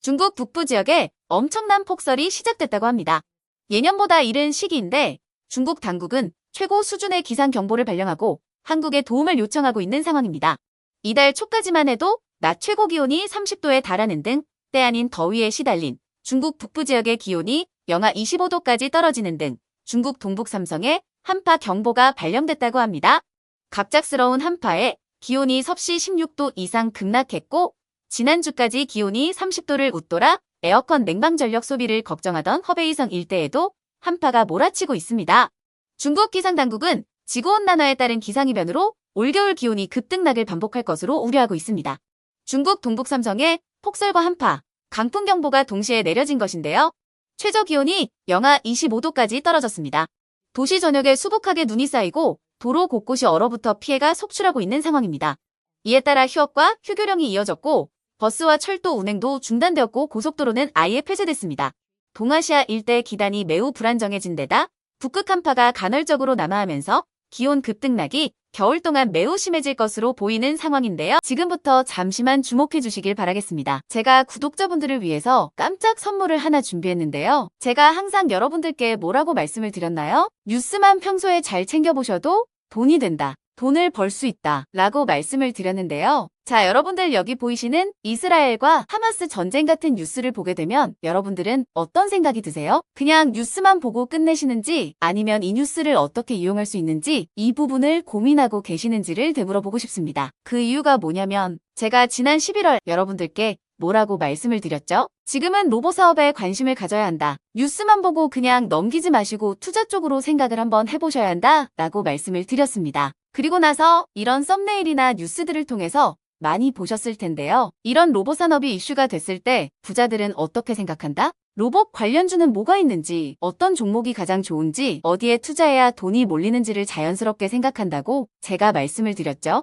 중국 북부 지역에 엄청난 폭설이 시작됐다고 합니다. 예년보다 이른 시기인데 중국 당국은 최고 수준의 기상 경보를 발령하고 한국에 도움을 요청하고 있는 상황입니다. 이달 초까지만 해도 낮 최고 기온이 30도에 달하는 등 때 아닌 더위에 시달린 중국 북부 지역의 기온이 영하 25도까지 떨어지는 등 중국 동북 삼성에 한파 경보가 발령됐다고 합니다. 갑작스러운 한파에 기온이 섭씨 16도 이상 급락했고 지난주까지 기온이 30도를 웃돌아 에어컨 냉방 전력 소비를 걱정하던 허베이성 일대에도 한파가 몰아치고 있습니다. 중국 기상당국은 지구온난화에 따른 기상이변으로 올겨울 기온이 급등락을 반복할 것으로 우려하고 있습니다. 중국 동북 삼성에 폭설과 한파, 강풍 경보가 동시에 내려진 것인데요. 최저 기온이 영하 25도까지 떨어졌습니다. 도시 전역에 수북하게 눈이 쌓이고 도로 곳곳이 얼어붙어 피해가 속출하고 있는 상황입니다. 이에 따라 휴업과 휴교령이 이어졌고 버스와 철도 운행도 중단되었고 고속도로는 아예 폐쇄됐습니다. 동아시아 일대 기단이 매우 불안정해진 데다 북극 한파가 간헐적으로 남하하면서 기온 급등락이 겨울 동안 매우 심해질 것으로 보이는 상황인데요. 지금부터 잠시만 주목해 주시길 바라겠습니다. 제가 구독자분들을 위해서 깜짝 선물을 하나 준비했는데요. 제가 항상 여러분들께 뭐라고 말씀을 드렸나요? 뉴스만 평소에 잘 챙겨보셔도 돈이 된다. 돈을 벌 수 있다. 라고 말씀을 드렸는데요. 자, 여러분들 여기 보이시는 이스라엘과 하마스 전쟁 같은 뉴스를 보게 되면 여러분들은 어떤 생각이 드세요? 그냥 뉴스만 보고 끝내시는지 아니면 이 뉴스를 어떻게 이용할 수 있는지 이 부분을 고민하고 계시는지를 되물어보고 싶습니다. 그 이유가 뭐냐면 제가 지난 11월 여러분들께 뭐라고 말씀을 드렸죠? 지금은 로봇 사업에 관심을 가져야 한다. 뉴스만 보고 그냥 넘기지 마시고 투자 쪽으로 생각을 한번 해보셔야 한다. 라고 말씀을 드렸습니다. 그리고 나서 이런 썸네일이나 뉴스들을 통해서 많이 보셨을 텐데요. 이런 로봇 산업이 이슈가 됐을 때 부자들은 어떻게 생각한다? 로봇 관련주는 뭐가 있는지, 어떤 종목이 가장 좋은지, 어디에 투자해야 돈이 몰리는지를 자연스럽게 생각한다고 제가 말씀을 드렸죠.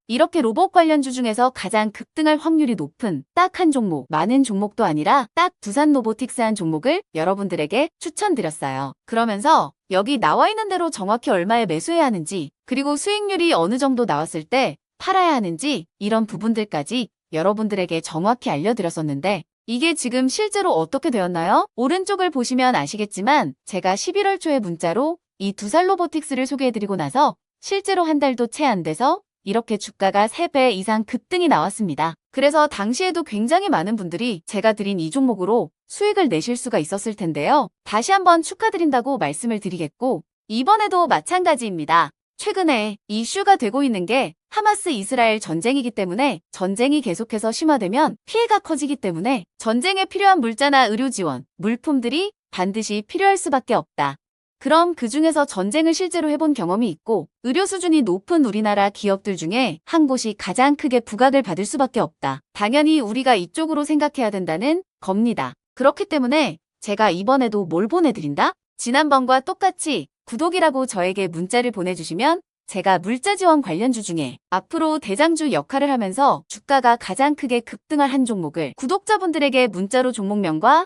이렇게 로봇 관련주 중에서 가장 급등할 확률이 높은 딱 한 종목, 많은 종목도 아니라 딱 두산 로보틱스 한 종목을 여러분들에게 추천드렸어요. 그러면서 여기 나와 있는 대로 정확히 얼마에 매수해야 하는지, 그리고 수익률이 어느 정도 나왔을 때 팔아야 하는지 이런 부분들까지 여러분들에게 정확히 알려드렸었는데 이게 지금 실제로 어떻게 되었나요? 오른쪽을 보시면 아시겠지만 제가 11월 초에 문자로 이 두산 로보틱스를 소개해드리고 나서 실제로 한 달도 채 안 돼서 이렇게 주가가 3배 이상 급등이 나왔습니다. 그래서 당시에도 굉장히 많은 분들이 제가 드린 이 종목으로 수익을 내실 수가 있었을 텐데요. 다시 한번 축하드린다고 말씀을 드리겠고 이번에도 마찬가지입니다. 최근에 이슈가 되고 있는 게 하마스 이스라엘 전쟁이기 때문에 전쟁이 계속해서 심화되면 피해가 커지기 때문에 전쟁에 필요한 물자나 의료 지원, 물품들이 반드시 필요할 수밖에 없다. 그럼 그 중에서 전쟁을 실제로 해본 경험이 있고 의료 수준이 높은 우리나라 기업들 중에 한 곳이 가장 크게 부각을 받을 수밖에 없다. 당연히 우리가 이쪽으로 생각해야 된다는 겁니다. 그렇기 때문에 제가 이번에도 뭘 보내드린다? 지난번과 똑같이 구독이라고 저에게 문자를 보내주시면 제가 물자 지원 관련주 중에 앞으로 대장주 역할을 하면서 주가가 가장 크게 급등할 한 종목을 구독자분들에게 문자로 종목명과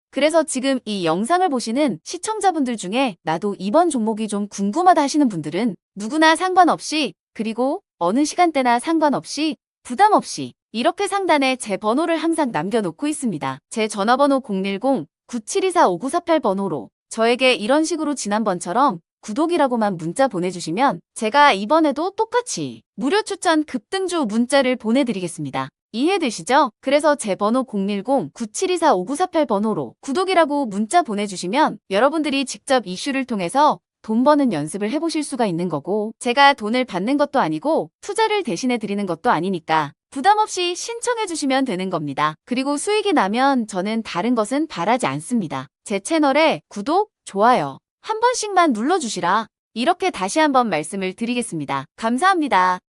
그래서 지금 이 영상을 보시는 시청자분들 중에 나도 이번 종목이 좀 궁금하다 하시는 분들은 누구나 상관없이 그리고 어느 시간대나 상관없이 부담 없이 이렇게 상단에 제 번호를 항상 남겨놓고 있습니다. 제 전화번호 010-9724-5948번호로 저에게 이런 식으로 지난번처럼 구독이라고만 문자 보내주시면 제가 이번에도 똑같이 무료 추천 급등주 문자를 보내드리겠습니다. 이해되시죠? 그래서 제 번호 010-9724-5948 번호로 구독이라고 문자 보내주시면 여러분들이 직접 이슈를 통해서 돈 버는 연습을 해보실 수가 있는 거고 제가 돈을 받는 것도 아니고 투자를 대신해 드리는 것도 아니니까 부담 없이 신청해 주시면 되는 겁니다. 그리고 수익이 나면 저는 다른 것은 바라지 않습니다. 제 채널에 구독, 좋아요, 한 번씩만 눌러주시라. 이렇게 다시 한번 말씀을 드리겠습니다. 감사합니다.